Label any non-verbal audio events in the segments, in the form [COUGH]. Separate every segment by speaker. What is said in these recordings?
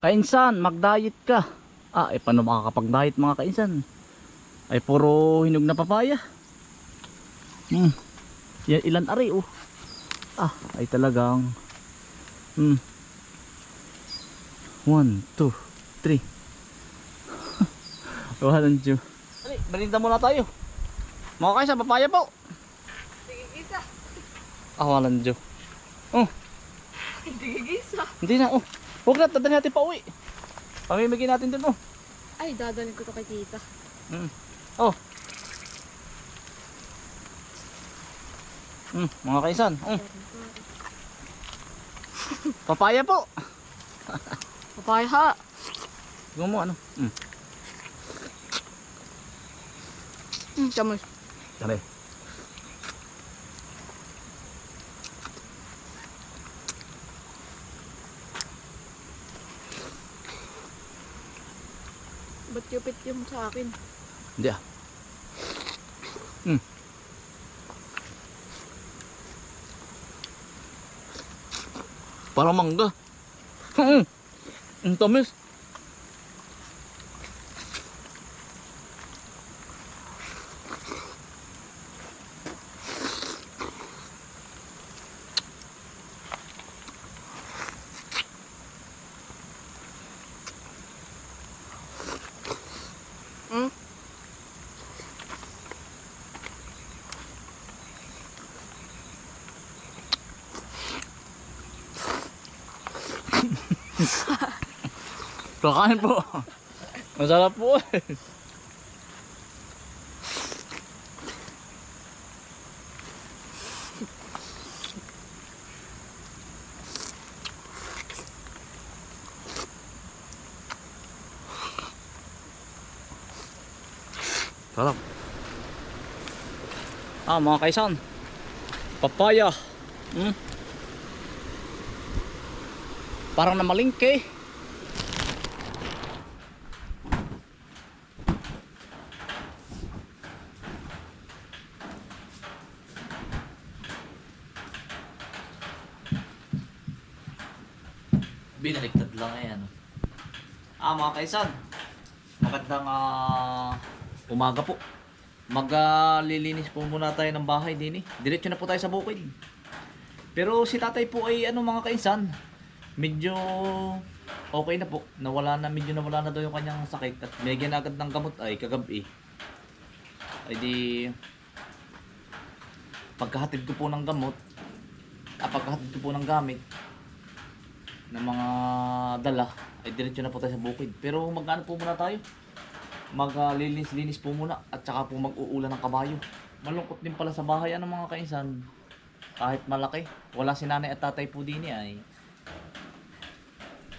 Speaker 1: Kainsan, mag-diet ka. Ah, eh paano makakapag-diet mga kainsan? Ay puro hinog na papaya. Hmm. Yan ilan ari oh. Ah, ay talagang Hmm. One, two, three. [LAUGHS] Walang Diyo. Ali, balinda muna tayo. Mga kainsan, papaya po.
Speaker 2: Sige, gisa.
Speaker 1: Ah, walang Diyo. Oh,
Speaker 2: Sige, gisa.
Speaker 1: hindi na oh. Huwag na, dadalhin natin pa uwi. Pamimigay natin dun oh.
Speaker 2: Ay, dadalhin ko to kay tita.
Speaker 1: Mm. Oh. Mm, mga kaisan. Mm, [LAUGHS] papaya po.
Speaker 2: Papaya ha.
Speaker 1: Tingnan mo ano. Mm.
Speaker 2: Hmm, chamoy.
Speaker 1: Tara.
Speaker 2: Cupid yung sa akin?
Speaker 1: Hindi ah. Mm. Parang mangga. Mm. Ang tamis. [LAUGHS] Kakain po. Masarap po eh. Sarap. Ah, mga kaisan. Papaya. Hmm. Parang namalingke. Binaliktad lang eh, ano. Ah, mga kaisan. Magandang ah, umaga po. Maglilinis po muna tayo ng bahay din eh. Diretso na po tayo sa bukid. Pero si tatay po ay ano mga kaisan, medyo okay na po. Nawala na, medyo nawala na daw yung kanyang sakit. At binigyan agad ng gamot ay kagabi. Ay di, pagkahatid ko po ng gamot, ah, pagkahatid ko po ng gamit, ng mga dala ay diretso na po tayo sa bukid. Pero magkano po muna tayo? Maglilinis-linis po muna at saka po mag-uulan ng kabayo. Malungkot din pala sa bahay ano mga kainsan. Kahit malaki, wala si nanay at tatay po din ay.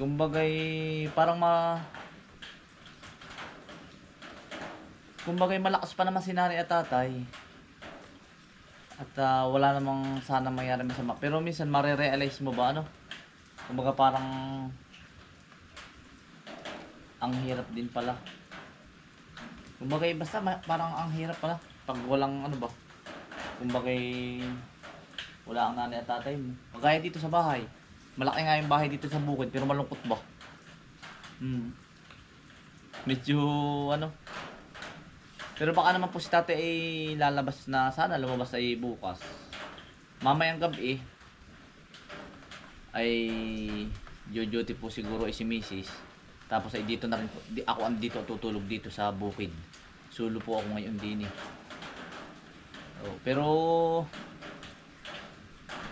Speaker 1: Kumbagay parang ma Kumbagay malakas pa naman si nanay at tatay. At ah, wala namang sana mangyari masama. Pero minsan mare-realize mo ba ano? Kumbaga parang ang hirap din pala. Kumbaga basta parang ang hirap pala pag walang ano ba. Kumbaga wala ang nanay at tatay mo. Kagaya dito sa bahay. Malaki nga yung bahay dito sa bukid pero malungkot ba? Hmm. Medyo ano. Pero baka naman po si tatay ay lalabas na sana lumabas ay bukas. Mamayang gabi ay duty po siguro ay si Mrs. Tapos ay dito na rin po, ako ang dito tutulog dito sa bukid. Sulo po ako ngayon din eh. Oh, pero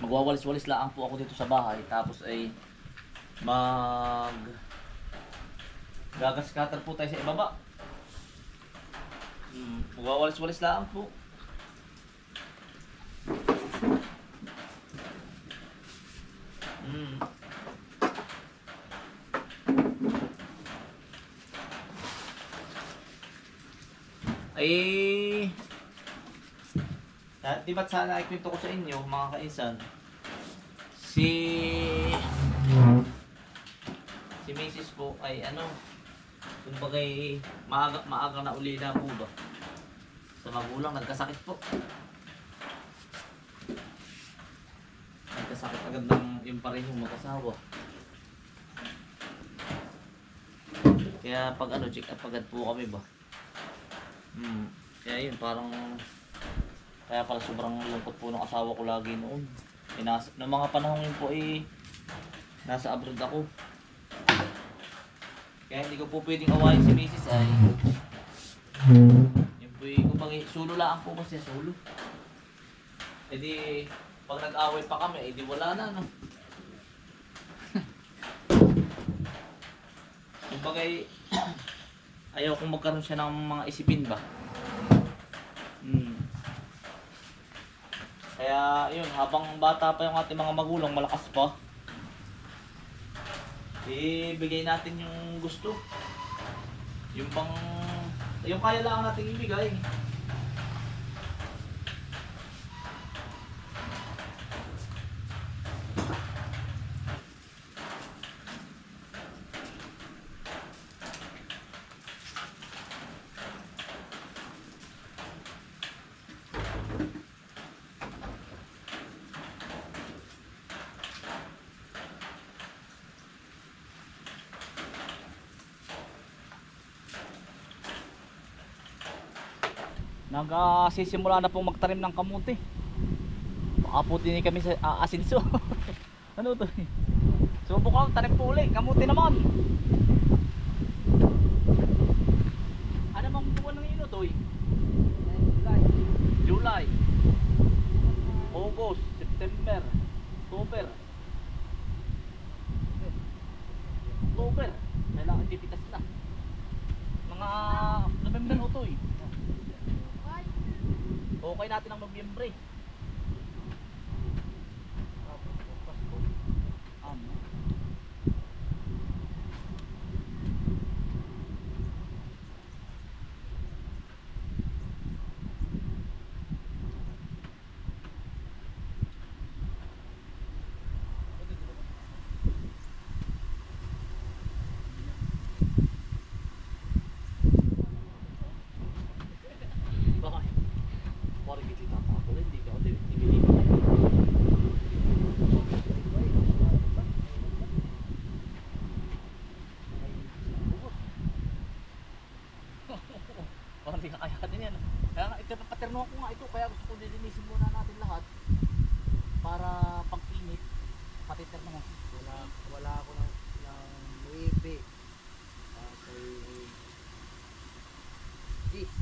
Speaker 1: magwawalis-walis lang po ako dito sa bahay tapos ay mag gagas-cutter po tayo sa ibaba. Hmm, magwawalis-walis lang po. Mm. Ay Ah, di ba't sana ikwento ko sa inyo mga kainsan si si Mrs. po ay ano kumbagay maaga, maaga na uli na po ba sa magulang nagkasakit po nagkasakit agad ng yung parehong mag-asawa Kaya pag ano, check up agad po kami ba. Hmm. Kaya yun, parang kaya pala sobrang lungkot po ng asawa ko lagi noon. Eh, nasa, ng mga panahon yun po eh, nasa abroad ako. Kaya hindi ko po pwedeng awayin si Mrs. ay yun po eh, kumbaga sulo lang po kasi sulo. E di, pag nag-away pa kami, eh di wala na no. [LAUGHS] Kumbaga eh, [CLEARS THROAT] ayaw kong magkaroon siya ng mga isipin ba. Kaya yun, habang bata pa yung ating mga magulang, malakas pa. Ibigay natin yung gusto. Yung pang yung kaya lang natin ibigay. Nagsisimula na pong magtanim ng kamuti. Baka po din kami sa aasinso. [LAUGHS] ano to? Subok ako, tanim po uli. Kamuti naman. Ano bang buwan ng ino to? July. July. August, September, October. October. Kailangan tipitas na. Mga November o to eh. Okay natin ang Nobyembre. Ano? Bakit? Parang hindi na ako hindi ka hindi hindi Parang hindi ka kaya din yan. Kaya nga, ito paterno ko nga ito. Kaya gusto ko lilinisin muna natin lahat. Para pag init, patiterno mo.
Speaker 3: Wala, wala ako ng, ng. Ah, kay Gis.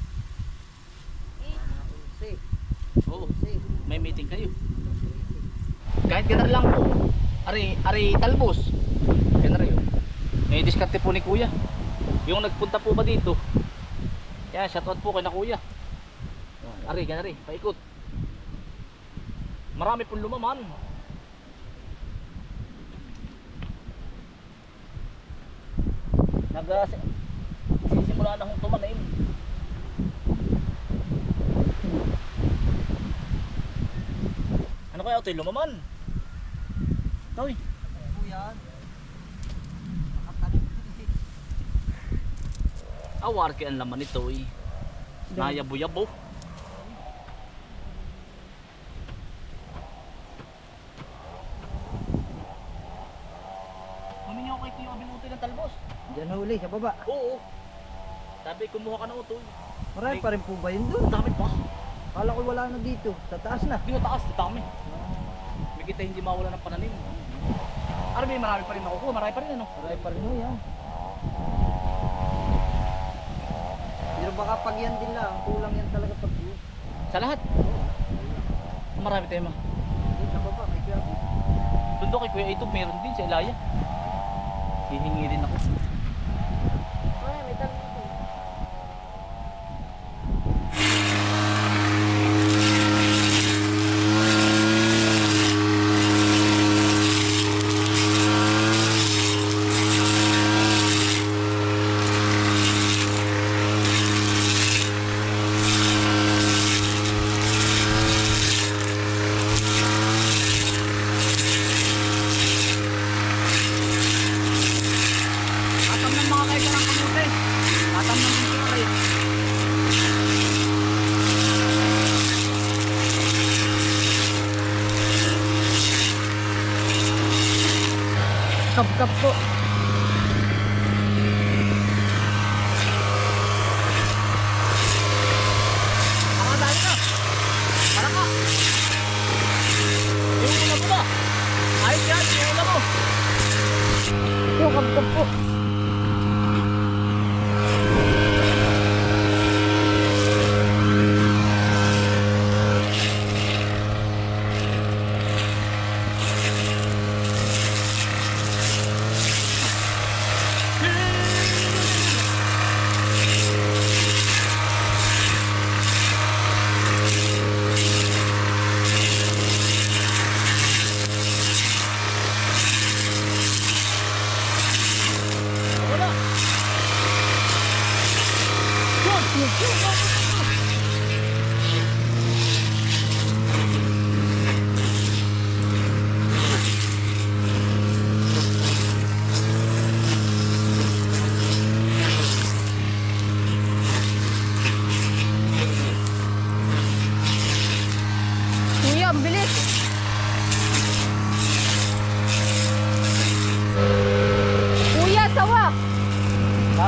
Speaker 3: Mga unsi.
Speaker 1: Oo, may meeting kayo. Kahit ganun lang po. Ari, ari talbos. Ganun rin yun. May diskarte po ni kuya. Yung nagpunta po ba dito? Yan, shoutout po kay na kuya. Ari, ganun rin. Paikot. Marami pong lumaman. Nag sisimula na hong tumanim. Ano kaya ito? Lumaman. Toy.
Speaker 3: Ano yan? Nakatanim din eh.
Speaker 1: Awar kaya ang laman nito eh. Nayabo-yabo. Humingi ako kay Kuya Abinuti ng talbos.
Speaker 3: Diyan huli, sa baba.
Speaker 1: Oo. Sabi kumuha ka ng utoy.
Speaker 3: Marami pa rin po ba yun doon?
Speaker 1: Dami pa.
Speaker 3: Kala ko wala na dito. Sa taas na.
Speaker 1: Hindi taas, dami. May kita hindi mawala ng pananim. Ano may marami pa rin nakukuha, marami pa rin ano.
Speaker 3: Marami pa rin ho yan. Baka pag yan din lang, kulang yan talaga pag yun.
Speaker 1: Sa lahat. Marami tayo ma.
Speaker 3: Doon sa baba, may kaya
Speaker 1: Doon daw kay Kuya Ito, meron din sa Ilaya. Hihingi rin ako. pickup po. Ayos yan, yung ulam mo. Yung
Speaker 2: kapkap po.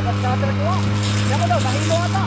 Speaker 1: Bagas na trek mo. Yan mo daw, mahilo ata.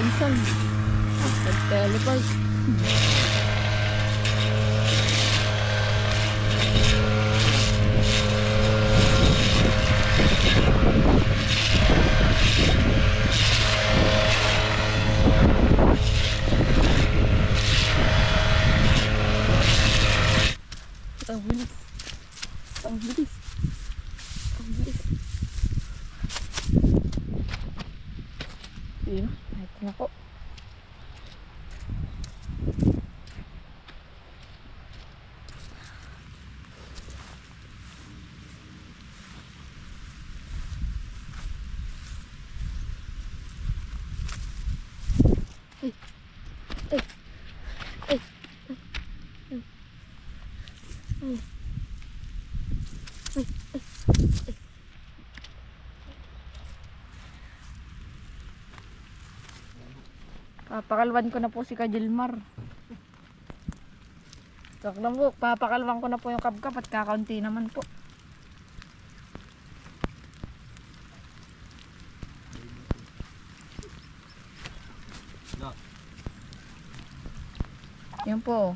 Speaker 1: Pinsan. Sa
Speaker 2: teleport. Pakalwan ko na po si Kajilmar. Sak na po, papakalwan ko na po yung kabkap at kakaunti naman po. Yan po.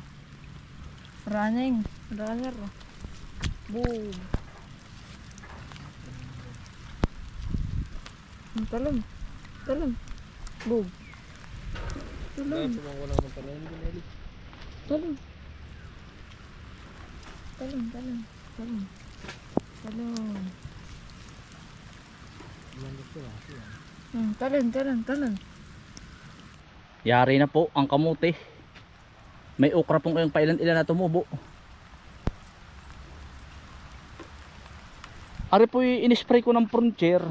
Speaker 2: Running. Runner. Boom. Talon. Talon. Boom. Talon.
Speaker 3: Tumawala naman pala yun. Gineli.
Speaker 2: Talon. Talon, talon. Talon. Talon. Hmm, talon, talon, talon.
Speaker 1: Yari na po ang kamuti. May okra pong kayong pailan-ilan na tumubo. Ari po in-spray ko ng frontier.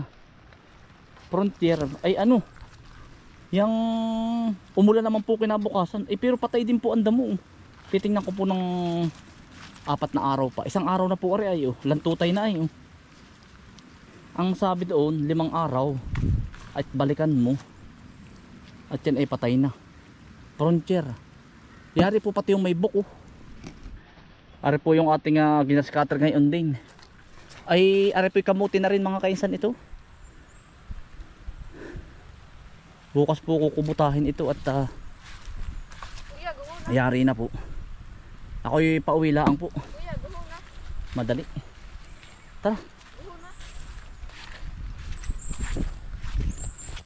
Speaker 1: Frontier. Ay ano? Yang umulan naman po kinabukasan. Eh pero patay din po ang damo. Titingnan ko po ng apat na araw pa. Isang araw na po ari ay oh. Lantutay na ay oh. Ang sabi doon, limang araw. At balikan mo. At yan ay patay na. Frontier. Yari po pati yung may buko. Ari po yung ating uh, ginascatter ngayon din. Ay, ari po yung kamuti na rin mga kainsan ito. Bukas po kukubutahin ito at uh, yari na po. Ako'y pauwi lang po. Madali. Tara.